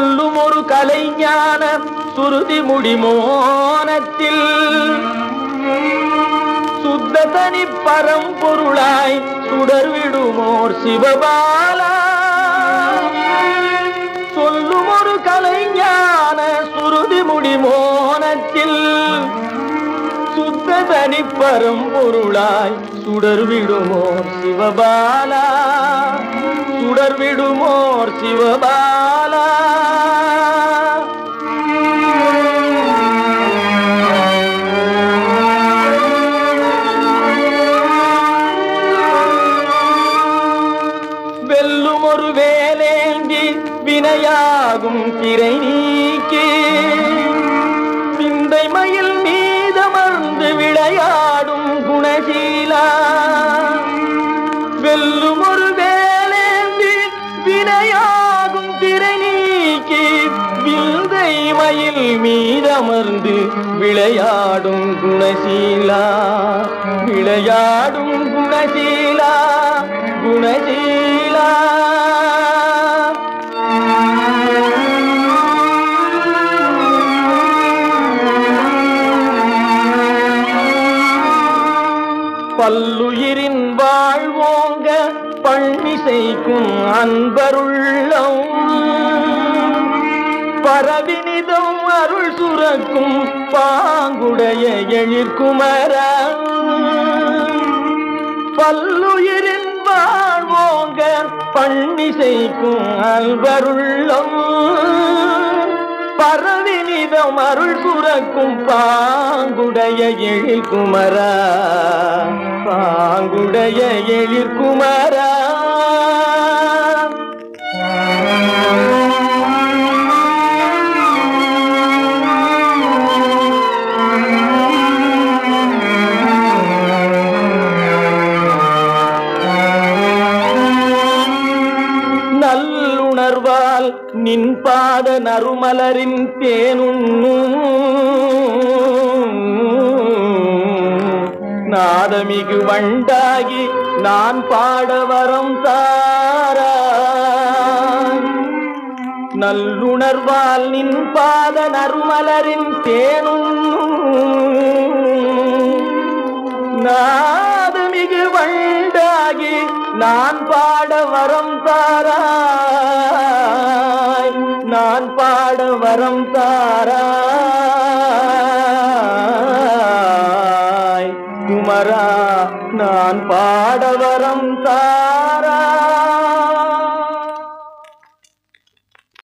சொல்லும் ஒரு கலைஞான சுருதி முடிமோனத்தில் சுத்த தனி பரம்பொருளாய் சுடர்விடுமோர் சிவபாலா. சொல்லும் ஒரு கலைஞான சுருதி முடிமோனத்தில் சுத்த தனி பரம்பொருளாய் சுடர்விடுமோர் சிவபாலா? சுடர் விடுமோர் சிவபாலா? வெல்லும் ஒரு வேலேந்தி வினையாகும் திரை நீக்கி. வெல்லும் ஒரு வேலேந்தி வினையாகும் திரை நீக்கி விந்தை மயில் மீதமர்ந்து விளையாடும் குணசீலா. விளையாடும் குணசீலா குணசீலா. பல்லுயிரின் பள்ளிசைக்கும் அன்பருள்ளம். பரவினிதம் அருள் சுரக்கும் பாங்குடைய எழிற்குமர பல்லுயிரின் வாழ்வோங்க பள்ளிசைக்கும் அன்பருள்ளம். பரவினிதம் அருள் சுரக்கும் பாங்குடைய எழிற்குமரா பாங்குடைய எழிற்குமரா நின் பாத நறுமலரின் தேனுண்ணும் நாதமிகு வண்டாகி நான் பாட வரம் தாரா. நல்லுணர்வால் நின் பாத நறுமலரின் தேனுண்ணும் நாதமிகு வண்டாகி நான் பாட வரம் தாரா. பாட வரம் தாராய். குமரா நான் பாட வரம் தாராய்.